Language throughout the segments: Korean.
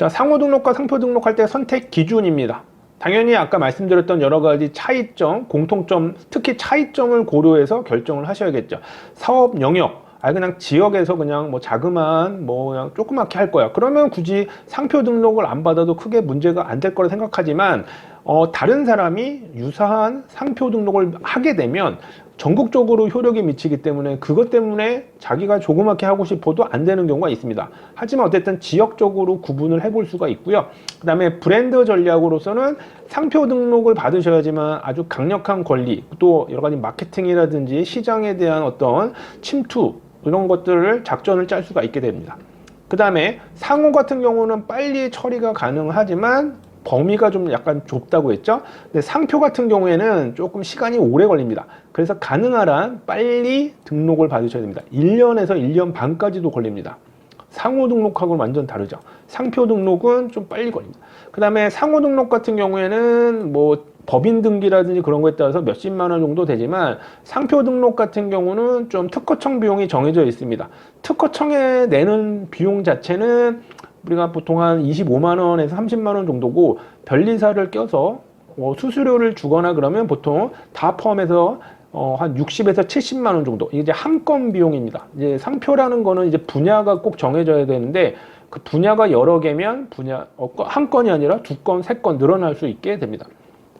자, 상호 등록과 상표 등록할 때 선택 기준입니다. 당연히 아까 말씀드렸던 여러 가지 차이점, 공통점, 특히 차이점을 고려해서 결정을 하셔야겠죠. 사업 영역, 아 그냥 지역에서 그냥 뭐 자그마한 뭐 그냥 조그맣게 할 거야. 그러면 굳이 상표 등록을 안 받아도 크게 문제가 안 될 거라 생각하지만 어, 다른 사람이 유사한 상표 등록을 하게 되면 전국적으로 효력이 미치기 때문에 그것 때문에 자기가 조그맣게 하고 싶어도 안 되는 경우가 있습니다. 하지만 어쨌든 지역적으로 구분을 해볼 수가 있고요. 그 다음에 브랜드 전략으로서는 상표 등록을 받으셔야지만 아주 강력한 권리, 또 여러 가지 마케팅이라든지 시장에 대한 어떤 침투, 이런 것들을 작전을 짤 수가 있게 됩니다. 그 다음에 상호 같은 경우는 빨리 처리가 가능하지만 범위가 좀 약간 좁다고 했죠. 근데 상표 같은 경우에는 조금 시간이 오래 걸립니다. 그래서 가능한 빨리 등록을 받으셔야 됩니다. 1년에서 1년 반까지도 걸립니다. 상호 등록하고는 완전 다르죠. 상표 등록은 좀 빨리 걸립니다. 그 다음에 상호 등록 같은 경우에는 뭐 법인 등기라든지 그런 거에 따라서 몇십만 원 정도 되지만 상표 등록 같은 경우는 좀 특허청 비용이 정해져 있습니다. 특허청에 내는 비용 자체는 우리가 보통 한 25만 원에서 30만 원 정도고 변리사를 껴서 어, 수수료를 주거나 그러면 보통 다 포함해서 어, 한 60에서 70만 원 정도. 이게 이제 한 건 비용입니다. 이제 상표라는 거는 이제 분야가 꼭 정해져야 되는데 그 분야가 여러 개면 분야 어, 한 건이 아니라 두 건, 세 건 늘어날 수 있게 됩니다.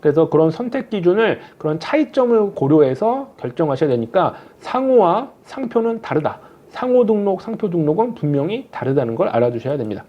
그래서 그런 선택 기준을 그런 차이점을 고려해서 결정하셔야 되니까 상호와 상표는 다르다. 상호 등록, 상표 등록은 분명히 다르다는 걸 알아두셔야 됩니다.